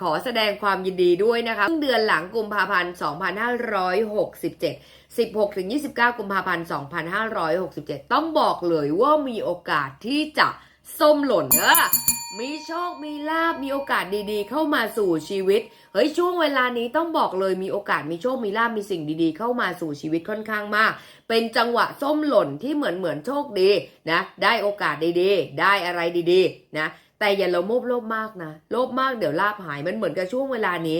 ขอแสดงความยินดีด้วยนะคะเดือนหลังกุมภาพันธ์ 2567 16ถึง29 กุมภาพันธ์ 2567 ต้องบอกเลยว่ามีโอกาสที่จะส้มหล่นเออมีโชค มีลาบ มีโอกาสดีๆ เข้ามาสู่ชีวิต เฮ้ย ช่วงเวลานี้ต้องบอกเลยมีโอกาส มีโชค มีลาบ มีสิ่งดีๆ เข้ามาสู่ชีวิตค่อนข้างมาก เป็นจังหวะส้มหล่นที่เหมือนเหมือนโชคดีนะ ได้โอกาสดีๆ ได้อะไรดีๆ นะ แต่อย่าโมบโลภมากนะโลภมากเดี๋ยวลาบหายมันเหมือนกับช่วงเวลานี้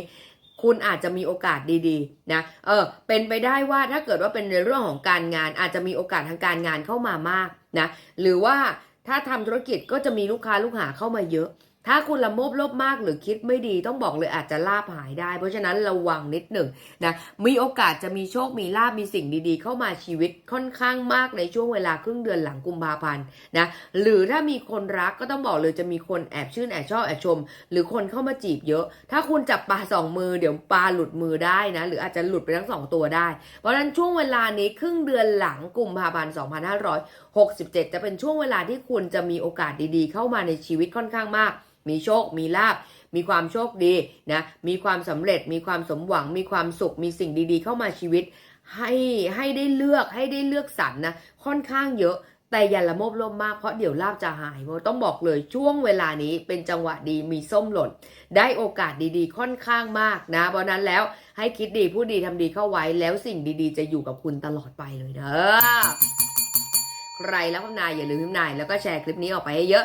คุณอาจจะมีโอกาสดีๆนะเออเป็นไปได้ว่าถ้าเกิดว่าเป็นในเรื่องของการงาน อาจจะมีโอกาสทางการงานเข้ามามากนะหรือว่าถ้าทำธุรกิจก็จะมีลูกค้าลูกหาเข้ามาเยอะ ถ้าคุณละโมบโลภมากหรือคิดไม่ดีต้องบอกเลยอาจจะลาบหายได้ เพราะฉะนั้นระวังนิดหนึ่งนะมีโอกาสจะมีโชคมีลาบมีสิ่งดีๆ เข้ามาชีวิตค่อนข้างมากในช่วงเวลาครึ่งเดือนหลังกุมภาพันธ์นะหรือถ้ามีคนรักก็ต้องบอกเลยจะมีคนแอบชื่นแอบชอบแอบชม หรือคนเข้ามาจีบเยอะ ถ้าคุณจับปลาสองมือเดี๋ยวปลาหลุดมือได้นะหรืออาจจะหลุดไปทั้งสองตัวได้ เพราะฉะนั้นช่วงเวลานี้ครึ่งเดือนหลังกุมภาพันธ์2567 จะเป็นช่วงเวลาที่คุณจะมีโอกาสดีๆ เข้ามาในชีวิตค่อนข้างมาก มีโชค มีลาบ มีความโชคดีนะ มีความสำเร็จ มีความสมหวัง มีความสุข มีสิ่งดีๆ เข้ามาชีวิต ให้ให้ได้เลือก ให้ได้เลือกสรรนะค่อนข้างเยอะ แต่อย่าละโมบลภมาก เพราะเดี๋ยวลาบจะหายต้องบอกเลยช่วงเวลานี้เป็นจังหวะดี มีส้มหล่น ได้โอกาสดีๆ ค่อนข้างมากนะ เพราะนั้นแล้วให้คิดดีพูดดีทำดีเข้าไว้ แล้วสิ่งดีๆ จะอยู่กับคุณตลอดไปเลยเด้อใครแล้วพนายอย่าลืมพิมพ์นายแล้วก็แชร์คลิปนี้ออกไปให้เยอะ